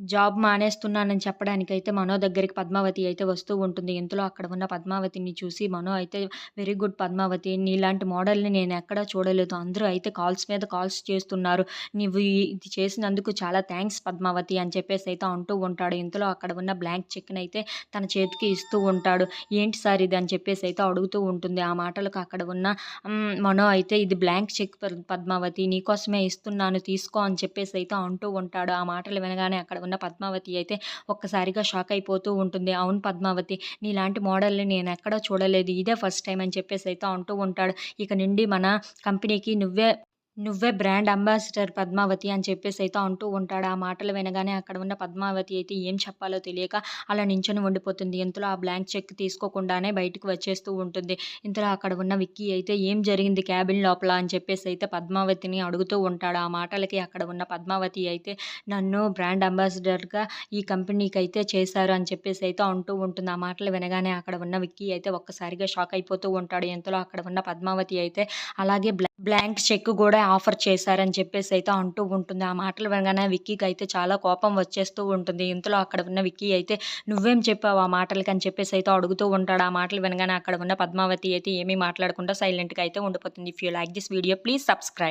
Job మానేస్తున్నానని చెప్పడానికైతే మనో దగ్గరికి పద్మావతి అయితే వస్తూ ఉంటుంది. ఇంతలో అక్కడ ఉన్న పద్మావతిని చూసి మనో అయితే వెరీ గుడ్ పద్మావతి. నీలాంటి మోడల్‌ని నేను ఎక్కడా చూడలేదు. అందరూ అయితే కాల్స్ మీద కాల్స్ చేస్తున్నారు. నువ్వు ఇది చేసినందుకు చాలా థ్యాంక్స్ పద్మావతి అని చెప్పేసి అయితే అంటూ ఉంటాడు. ఇంతలో అక్కడ ఉన్న బ్లాంక్ చెక్ని అయితే తన చేతికి ఇస్తూ ఉంటాడు. ఏంటి సార్ ఇది అని చెప్పేసి అయితే అడుగుతూ ఉంటుంది. ఆ మాటలకు అక్కడ ఉన్న మనో అయితే ఇది బ్లాంక్ చెక్ పద్మావతి నీకోసమే ఇస్తున్నాను తీసుకో అని చెప్పేసి అయితే అంటూ ఉంటాడు. ఆ మాటలు వినగానే అక్కడ ఉన్న పద్మావతి అయితే ఒక్కసారిగా షాక్ అయిపోతూ ఉంటుంది. అవును పద్మావతి నీలాంటి మోడల్‌ని నేను ఎక్కడా చూడలేదు. ఇదే ఫస్ట్ టైం అని చెప్పేసి అయితే అంటూ ఉంటాడు. ఇక నుండి మన కంపెనీకి నువ్వే నువ్వే బ్రాండ్ అంబాసిడర్ పద్మావతి అని చెప్పేసి అయితే అంటూ ఉంటాడు. ఆ మాటలు వినగానే అక్కడ ఉన్న పద్మావతి అయితే ఏం చెప్పాలో తెలియక అలా నించొని ఉండిపోతుంది. ఇంతలో ఆ బ్లాంక్ చెక్ తీసుకోకుండానే బయటకు వచ్చేస్తూ ఉంటుంది. ఇంతలో అక్కడ ఉన్న విక్కీ అయితే ఏం జరిగింది క్యాబిన్ లోపల అని చెప్పేసి అయితే పద్మావతిని అడుగుతూ ఉంటాడు. ఆ మాటలకి అక్కడ ఉన్న పద్మావతి అయితే నన్ను బ్రాండ్ అంబాసిడర్‌గా ఈ కంపెనీకి అయితే చేశారు అని చెప్పేసి అయితే అంటూ ఉంటుంది. ఆ మాటలు వినగానే అక్కడ ఉన్న విక్కీ అయితే ఒక్కసారిగా షాక్ అయిపోతూ ఉంటాడు. ఇంతలో అక్కడ ఉన్న పద్మావతి అయితే అలాగే బ్లా బ్లాంక్ చెక్ కూడా ఆఫర్ చేశారని చెప్పేసి అయితే అంటూ ఉంటుంది. ఆ మాటలు వినగానే విక్కీకి అయితే చాలా కోపం వచ్చేస్తూ ఉంటుంది. ఇంతలో అక్కడ ఉన్న విక్కీ అయితే నువ్వేం చెప్పావు ఆ మాటలకి అని చెప్పేసి అయితే అడుగుతూ ఉంటాడు. ఆ మాటలు వినగానే అక్కడ ఉన్న పద్మావతి అయితే ఏమీ మాట్లాడకుండా సైలెంట్‌గా అయితే ఉండిపోతుంది. If you like this video please subscribe.